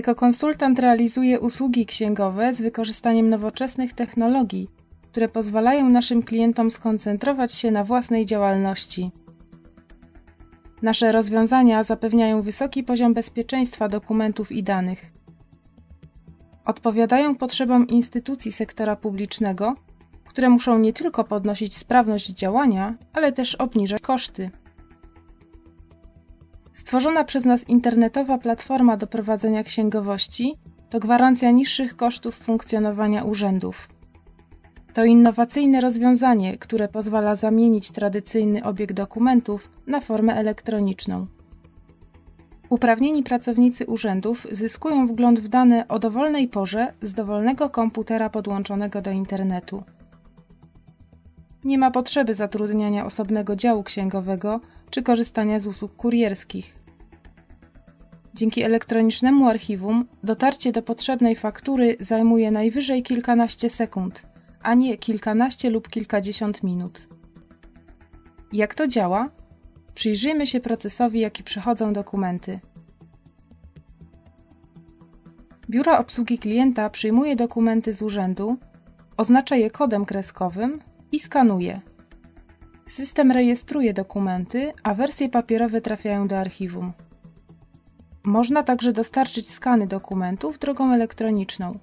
Ekokonsultant realizuje usługi księgowe z wykorzystaniem nowoczesnych technologii, które pozwalają naszym klientom skoncentrować się na własnej działalności. Nasze rozwiązania zapewniają wysoki poziom bezpieczeństwa dokumentów i danych. Odpowiadają potrzebom instytucji sektora publicznego, które muszą nie tylko podnosić sprawność działania, ale też obniżać koszty. Stworzona przez nas internetowa platforma do prowadzenia księgowości to gwarancja niższych kosztów funkcjonowania urzędów. To innowacyjne rozwiązanie, które pozwala zamienić tradycyjny obieg dokumentów na formę elektroniczną. Uprawnieni pracownicy urzędów zyskują wgląd w dane o dowolnej porze z dowolnego komputera podłączonego do internetu. Nie ma potrzeby zatrudniania osobnego działu księgowego czy korzystania z usług kurierskich. Dzięki elektronicznemu archiwum dotarcie do potrzebnej faktury zajmuje najwyżej kilkanaście sekund, a nie kilkanaście lub kilkadziesiąt minut. Jak to działa? Przyjrzyjmy się procesowi, jaki przechodzą dokumenty. Biuro obsługi klienta przyjmuje dokumenty z urzędu, oznacza je kodem kreskowym i skanuje. System rejestruje dokumenty, a wersje papierowe trafiają do archiwum. Można także dostarczyć skany dokumentów drogą elektroniczną.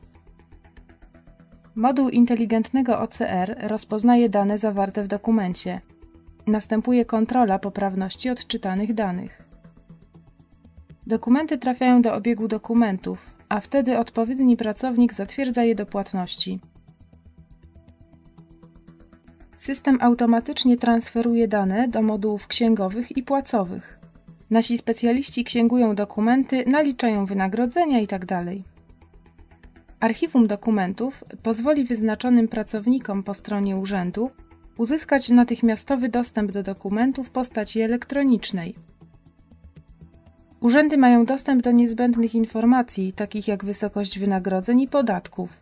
Moduł inteligentnego OCR rozpoznaje dane zawarte w dokumencie. Następuje kontrola poprawności odczytanych danych. Dokumenty trafiają do obiegu dokumentów, a wtedy odpowiedni pracownik zatwierdza je do płatności. System automatycznie transferuje dane do modułów księgowych i płacowych. Nasi specjaliści księgują dokumenty, naliczają wynagrodzenia itd. Archiwum dokumentów pozwoli wyznaczonym pracownikom po stronie urzędu uzyskać natychmiastowy dostęp do dokumentów w postaci elektronicznej. Urzędy mają dostęp do niezbędnych informacji, takich jak wysokość wynagrodzeń i podatków.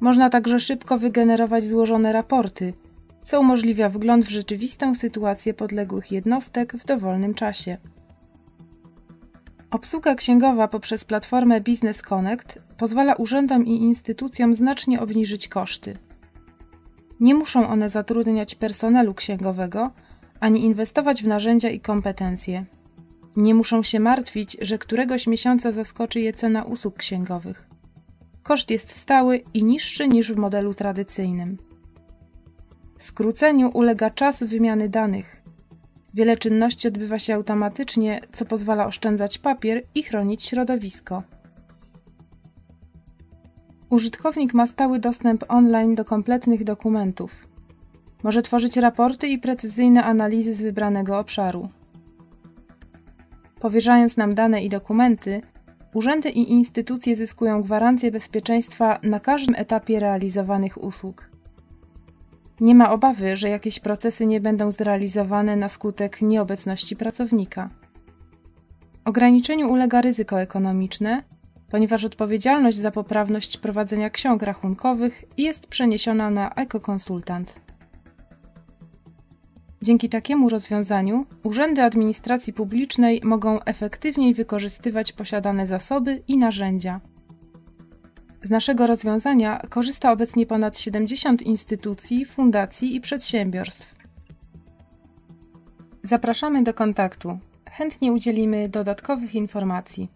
Można także szybko wygenerować złożone raporty, co umożliwia wgląd w rzeczywistą sytuację podległych jednostek w dowolnym czasie. Obsługa księgowa poprzez platformę Business Connect pozwala urzędom i instytucjom znacznie obniżyć koszty. Nie muszą one zatrudniać personelu księgowego ani inwestować w narzędzia i kompetencje. Nie muszą się martwić, że któregoś miesiąca zaskoczy je cena usług księgowych. Koszt jest stały i niższy niż w modelu tradycyjnym. Skróceniu ulega czas wymiany danych. Wiele czynności odbywa się automatycznie, co pozwala oszczędzać papier i chronić środowisko. Użytkownik ma stały dostęp online do kompletnych dokumentów. Może tworzyć raporty i precyzyjne analizy z wybranego obszaru. Powierzając nam dane i dokumenty, urzędy i instytucje zyskują gwarancję bezpieczeństwa na każdym etapie realizowanych usług. Nie ma obawy, że jakieś procesy nie będą zrealizowane na skutek nieobecności pracownika. Ograniczeniu ulega ryzyko ekonomiczne, ponieważ odpowiedzialność za poprawność prowadzenia ksiąg rachunkowych jest przeniesiona na ekokonsultant. Dzięki takiemu rozwiązaniu urzędy administracji publicznej mogą efektywniej wykorzystywać posiadane zasoby i narzędzia. Z naszego rozwiązania korzysta obecnie ponad 70 instytucji, fundacji i przedsiębiorstw. Zapraszamy do kontaktu. Chętnie udzielimy dodatkowych informacji.